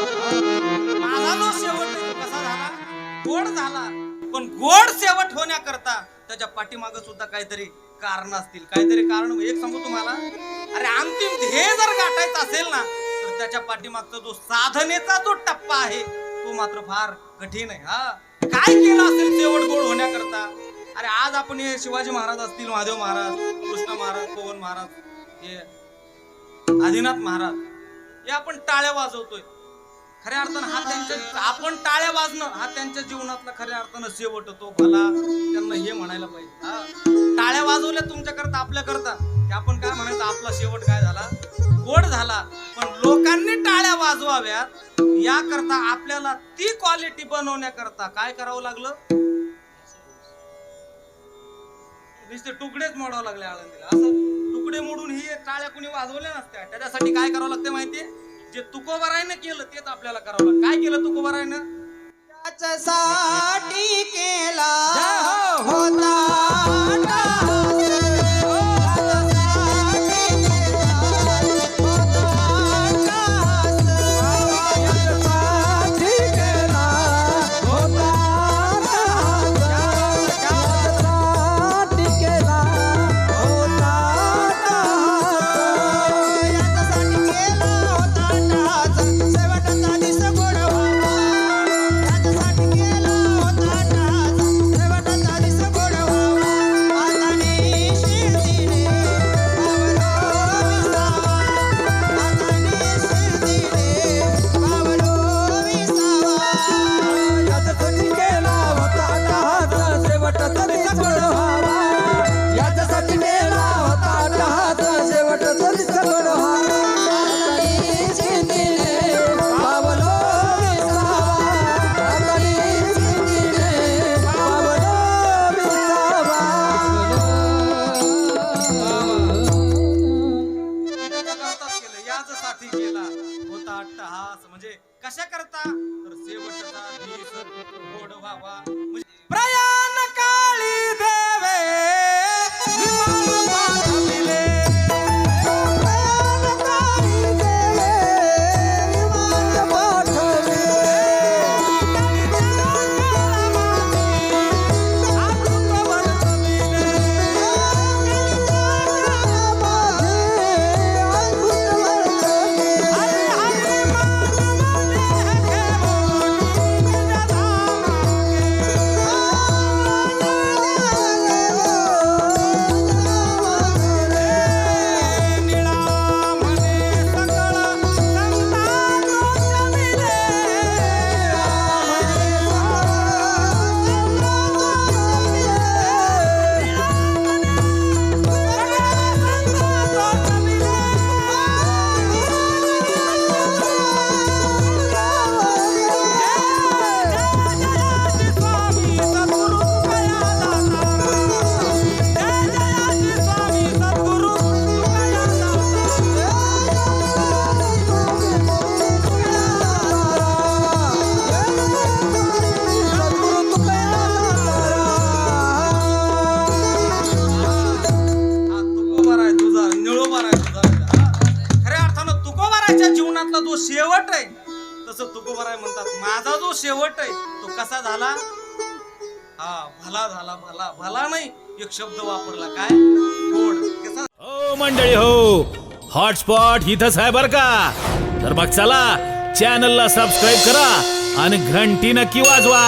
माझा जो शेवट कसा झाला? गोड झाला. पण गोड शेवट होण्याकरता त्याच्या पाठीमाग सुद्धा काहीतरी कारण असतील. काहीतरी कारण एक सांगू तुम्हाला? अरे अंतिम ध्येय जर गाठायचं असेल ना तर त्याच्या पाठीमागचा जो साधनेचा जो टप्पा आहे तो मात्र फार कठीण आहे हा. काय केलं असेल शेवट गोड होण्याकरता? अरे आज आपण हे शिवाजी महाराज असतील महादेव महाराज कृष्ण महाराज पवन महाराज हे आदिनाथ महाराज हे आपण टाळ्या वाजवतोय. खऱ्या अर्थानं हा त्यांच्या आपण टाळ्या वाजणं हा त्यांच्या जीवनातला खऱ्या अर्थानं शेवट होतो भला त्यांना हे म्हणायला पाहिजे. टाळ्या वाजवल्या तुमच्या करता की आपण काय म्हणायचं आपला शेवट काय झाला? गोड झाला. पण लोकांनी टाळ्या वाजवाव्यात याकरता आपल्याला ती क्वालिटी बनवण्याकरता काय करावं लागलं? नुसते तुकडेच मोडावं लागले आळंदीला. असं? तुकडे मोडून ही टाळ्या कुणी वाजवल्या नसत्या. त्याच्यासाठी काय करावं लागतं माहितीये? जे तुकोबारायनं केलं तेच आपल्याला करावं लागतं. काय केलं तुकोबारायनं? त्याच्यासाठी केला हो. होता साठी केला होता अट्टहास. म्हणजे कशा करता? तर शेवटचा दिस गोड व्हावा. म्हणजे प्रयाण काळी दे. शेवट आहे तसं तुकोबराय म्हणतात माझा जो शेवट आहे तो कसा झाला? हा भला झाला भला. भला नाही एक शब्द वापरला काय? गोड. कसा? हो मंडळी हो. हॉटस्पॉट इथंच आहे बर का? तर मग चला चॅनलला सबस्क्राईब करा आणि घंटी नक्की वाजवा.